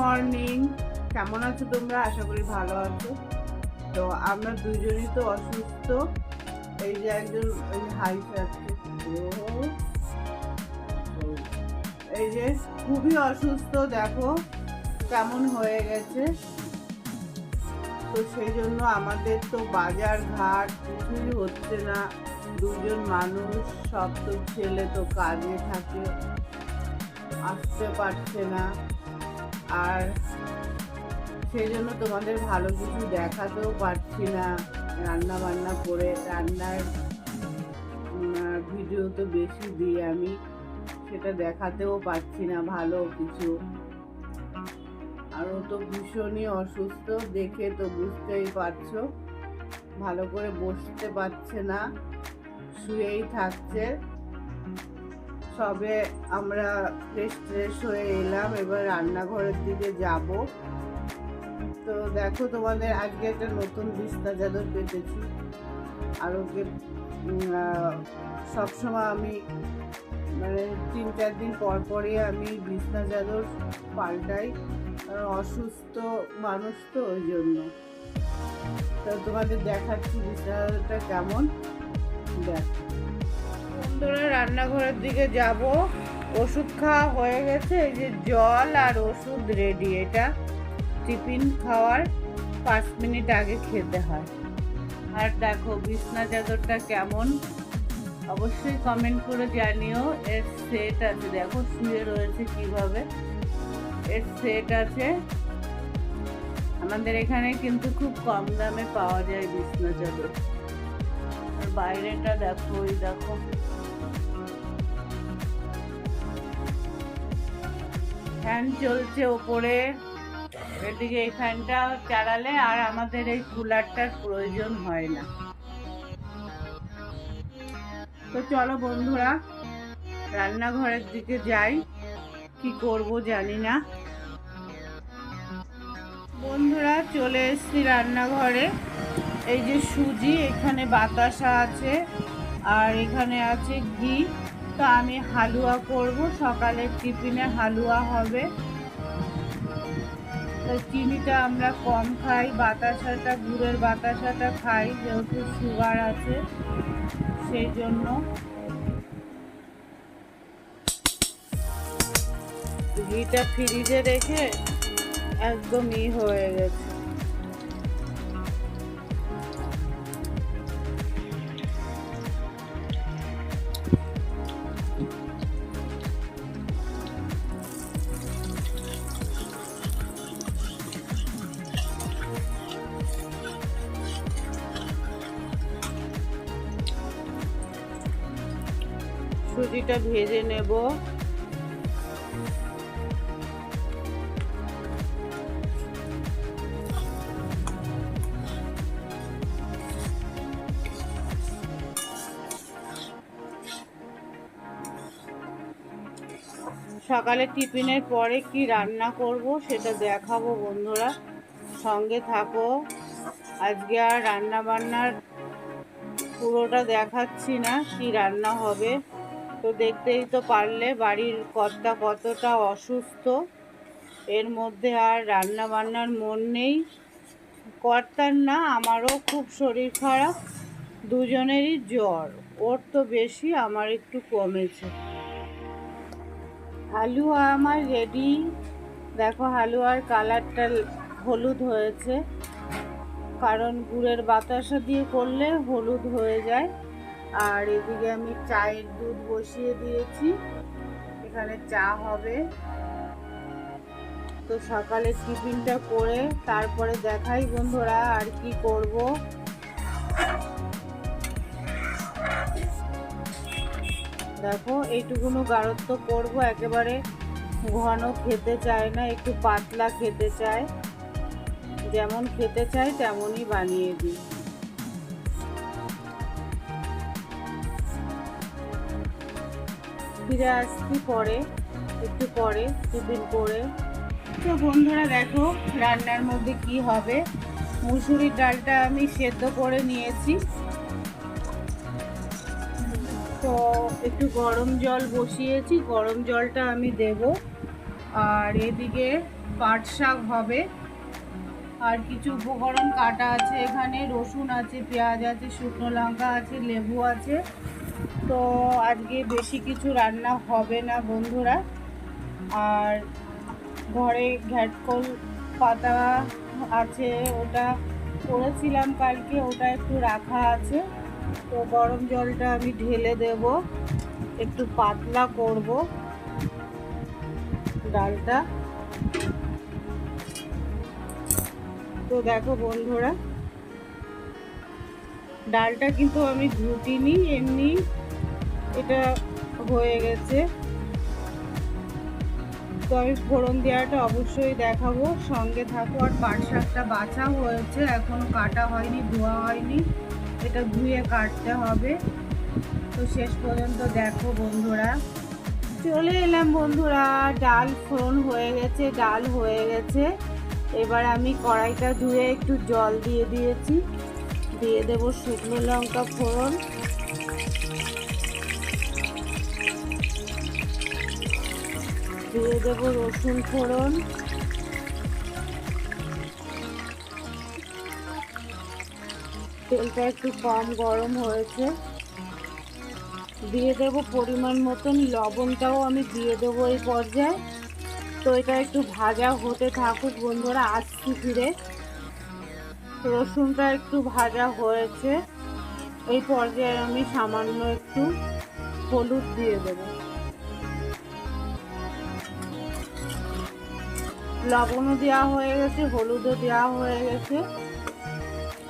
Morning কেমন আছো তোমরা? আশা করি ভালো আছো। তো আমরা দুজনই তো অসুস্থ। এই যে একজন হাই এই যে খুবই অসুস্থ, দেখো কেমন হয়ে গেছে। তো সেই জন্য আমাদের তো বাজার ঘাট, কিছুই হচ্ছে না। দুজন মানুষ, সব তো ছেলে তো কাজে থাকে। আসতে পারছে না। আর সেই জন্য তোমাদের ভালো কিছু দেখাতেও পারছি না। রান্না বান্না করে রান্নার ভিডিও তো বেশি দিই আমি। সেটা দেখাতেও পারছি না ভালো কিছু। আর ও তো ভীষণই অসুস্থ দেখে তো বুঝতেই পারছ। ভালো করে বসতে পারছে না। শুয়েই থাকছে। সবে আমরা ফ্রেশ ফ্রেশ হয়ে এলাম, এবার রান্নাঘরের দিকে যাব। তো দেখো তোমাদের আজকে একটা নতুন বিছনা চাদর পেতেছি। আর ওকে সবসময় আমি মানে তিন চার দিন পর পরই আমি বিছনা চাদর পাল্টাই। অসুস্থ মানুষ তো ওই জন্য। তো তোমাদের দেখাচ্ছি বিছনা চাদরটা কেমন। দেখ। বন্ধুরা রান্নাঘরের দিকে যাব। ওষুধ খাওয়া হয়ে গেছে, এই যে জল আর ওষুধ রেডি এটা টিফিন খাওয়ার পাঁচ মিনিট আগে খেতে হয়। আর দেখো, বিছনা চাদরটা কেমন? অবশ্যই কমেন্ট করে জানিও, এর সেট আছে। দেখো, শুয়ে রয়েছে কীভাবে। এর সেট আছে। আমাদের এখানে কিন্তু খুব কম দামে পাওয়া যায় বিছনা চাদর। আর বাইরেটা দেখো, ওই দেখো। ফ্যান চলছে ওপরে। এদিকে এই ফ্যানটা চালালে আর আমাদের এই কুলারটার প্রয়োজন হয় না। তো চলো বন্ধুরা, রান্নাঘরের দিকে যাই। কি করব জানি না। বন্ধুরা, চলে এসেছি রান্নাঘরে। এই যে সুজি, এখানে বাতাসা আছে, আর এখানে আছে ঘি। তো আমি হালুয়া করব। সকালের টিফিনে হালুয়া হবে। তো চিনিটা আমরা কম খাই, বাতাসাটা, গুড়ের বাতাসাটা খাই, যেহেতু সুগার আছে, সেই জন্য। ঘিটা ফ্রিজে রেখে একদম ই হয়ে গেছে। সুজিটা ভেজে নেব। সকালে টিফিনের পরে কি রান্না করব সেটা দেখাবো বন্ধুরা। সঙ্গে থাকো। আজকে আর রান্না বান্নার পুরোটা দেখাচ্ছি না, কি রান্না হবে। তো দেখতেই তো পারলে বাড়ির কর্তা কতটা অসুস্থ। এর মধ্যে আর রান্না বান্নার মন নেই। কর্তার না, আমারও খুব শরীর খারাপ, দুজনেরই জ্বর। ওর তো বেশি, আমার একটু কমেছে। হালুয়া আমার রেডি দেখো হালুয়ার কালারটা হলুদ হয়েছে। কারণ গুড়ের বাতাসা দিয়ে করলে হলুদ হয়ে যায়। আর এদিকে আমি চায়ের দুধ বসিয়ে দিয়েছি। এখানে চা হবে। তো সকালে টিফিনটা করে তারপরে দেখাই বন্ধুরা আর কি করব। দেখো, এইটুকুনো গাঢ়ত্ব করব, একেবারে ঘন খেতে চায় না, একটু পাতলা খেতে চায়। যেমন খেতে চাই তেমনই বানিয়ে দিই। ফিরে আসছি পরে, একটু পরে, টিফিন করে। তো বন্ধুরা, দেখো রান্নার মধ্যে কি হবে। মুসুরির ডালটা আমি সেদ্ধ করে নিয়েছি। তো একটু গরম জল বসিয়েছি। গরম জলটা আমি দেব। আর এদিকে পাট শাক হবে। আর কিছু উপকরণ কাটা আছে এখানে। রসুন আছে, পেঁয়াজ আছে, শুকনো লঙ্কা আছে, লেবু আছে। তো আজকে বেশি কিছু রান্না হবে না বন্ধুরা। আর ঘরে ঘ্যাটকল পাতা আছে, ওটা করেছিলাম কালকে, ওটা একটু রাখা আছে। তো গরম জলটা আমি ঢেলে দেব, একটু পাতলা করব ডালটা। তো দেখো বন্ধুরা ডালটা কিন্তু আমি ঘুটিনি, এমনি এটা হয়ে গেছে। তো আমি ফোড়ন দেওয়াটা অবশ্যই দেখাবো, সঙ্গে থাকো। আর পাট শাকটা বাছা হয়েছে, এখনও কাটা হয়নি, ধোয়া হয়নি। এটা ধুয়ে কাটতে হবে। তো শেষ পর্যন্ত দেখো বন্ধুরা। চলে এলাম বন্ধুরা, ডাল ফোড়ন হয়ে গেছে, ডাল হয়ে গেছে। এবার আমি কড়াইটা ধুয়ে একটু জল দিয়ে দিয়েছি। দিয়ে দেব শুকনো লঙ্কা ফোড়ন। দিয়ে দেব রসুন ফোড়ন। তেলটা একটু কম গরম হয়েছে। দিয়ে দেব পরিমাণ মতন লবণটাও আমি দিয়ে দেবো এই পর্যায়ে। তো এটা একটু ভাজা হতে থাকুক বন্ধুরা, আসছি ফিরে। রসুনটা একটু ভাজা হয়েছে। এই পর্যায়ে আমি সামান্য একটু হলুদ দিয়ে দেব। লবণও দেওয়া হয়ে গেছে, হলুদও দেওয়া হয়ে গেছে।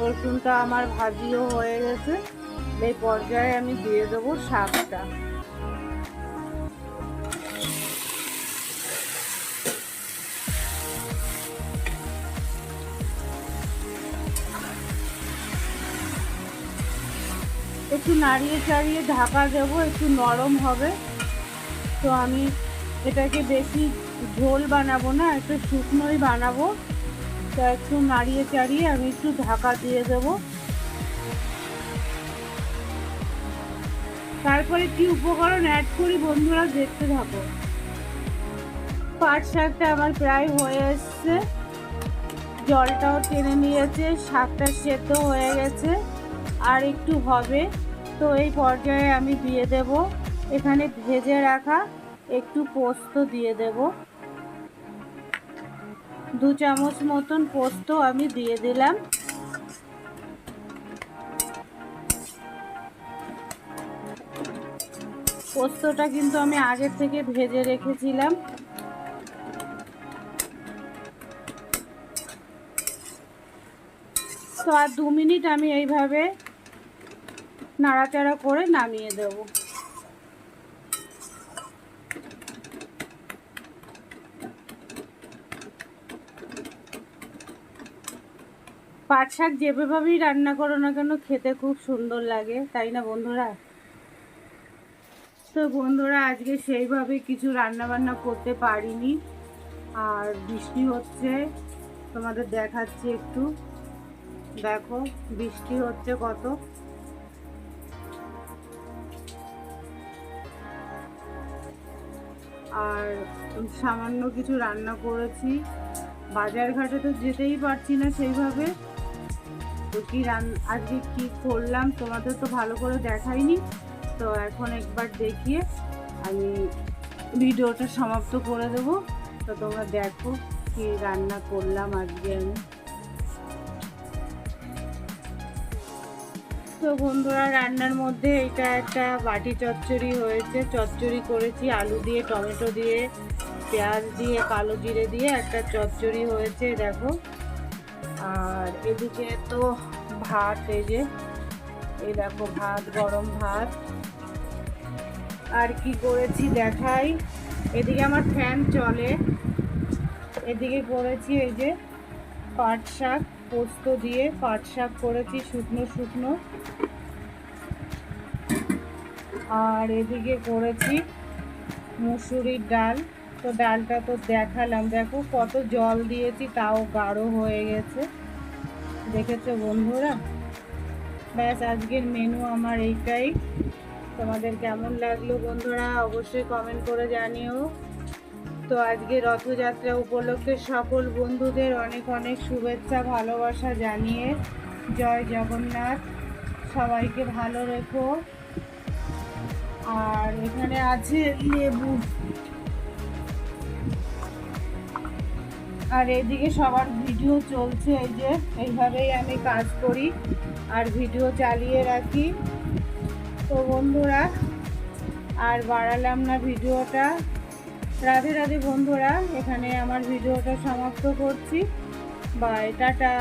রসুনটা আমার ভাজিও হয়ে গেছে। এই পর্যায়ে আমি দিয়ে দেবো শাকটা। একটু নাড়িয়ে চাড়িয়ে ঢাকা দেবো, একটু নরম হবে। তো আমি এটাকে বেশি ঝোল বানাবো না, একটু শুকনোই বানাবো। তো একটু নাড়িয়ে চাড়িয়ে আমি একটু ঢাকা দিয়ে দেব। তারপরে কি উপকরণ অ্যাড করি বন্ধুরা দেখতে থাকো। পাট শাকটা আমার প্রায় হয়ে এসছে। জলটাও টেনে নিয়েছে, শাকটা সেদ্ধ হয়ে গেছে। আর একটু হবে। তো এই পর্যায়ে আমি দিয়ে দেব। এখানে ভেজে রাখা একটু পোস্ত দিয়ে দেব। দু চামচ মতন পোস্ত আমি দিয়ে দিলাম। পোস্তটা কিন্তু আমি আগের থেকে ভেজে রেখেছিলাম। তো আর দু মিনিট আমি এইভাবে নাড়াচাড়া করে নামিয়ে দেব। পাট শাক যেভাবেই রান্না করো না কেন, খেতে খুব সুন্দর লাগে, তাই না বন্ধুরা? তো বন্ধুরা, আজকে সেইভাবে কিছু রান্না বান্না করতে পারিনি। আর বৃষ্টি হচ্ছে, তোমাদের দেখাচ্ছি একটু। দেখো, বৃষ্টি হচ্ছে কত। আর সামান্য কিছু রান্না করেছি। বাজার ঘাটে তো যেতেই পারছি না সেইভাবে। তো কী রান, আজকে কি করলাম তোমাদের তো ভালো করে দেখাইনি। তো এখন একবার দেখিয়ে আমি ভিডিওটা সমাপ্ত করে দেবো। তো তোমরা দেখো কি রান্না করলাম আজকে আমি। তো বন্ধুরা, রান্নার মধ্যে এটা একটা বাটি চচ্চড়ি হয়েছে। চচ্চড়ি করেছি, আলু দিয়ে, টমেটো দিয়ে, পেঁয়াজ দিয়ে, কালো জিরে দিয়ে একটা চচ্চড়ি হয়েছে, দেখো। আর এদিকে তো ভাত, এই যে, এই দেখো ভাত, গরম ভাত। আর কি করেছি দেখাই? এদিকে আমার ফ্যান চলে। এদিকে করেছি এই যে পাট শাক। পোস্ত দিয়ে পাট শাক করেছি, শুকনো শুকনো। আর এদিকে করেছি মুসুরির ডাল। তো ডালটা তো দেখালাম। দেখো কত জল দিয়েছি, তাও গাঢ় হয়ে গেছে। দেখেছ বন্ধুরা? ব্যাস, আজকের মেনু আমার এইটাই। তোমাদের কেমন লাগল বন্ধুরা? অবশ্যই কমেন্ট করে জানিও। তো আজকে রথযাত্রা উপলক্ষে সকল বন্ধুদের অনেক অনেক শুভেচ্ছা, ভালোবাসা জানিয়ে জয় জগন্নাথ। সবাইকে ভালো রেখো। আর এখানে আছে লেবু। আর এদিকে সবার ভিডিও চলছে, এই যে এইভাবেই আমি কাজ করি আর ভিডিও চালিয়ে রাখি। তো বন্ধুরা, আর বাড়ালাম না ভিডিওটা। রাধে রাধে বন্ধুরা এখানে আমার ভিডিওটা সমাপ্ত করছি। Bye tata.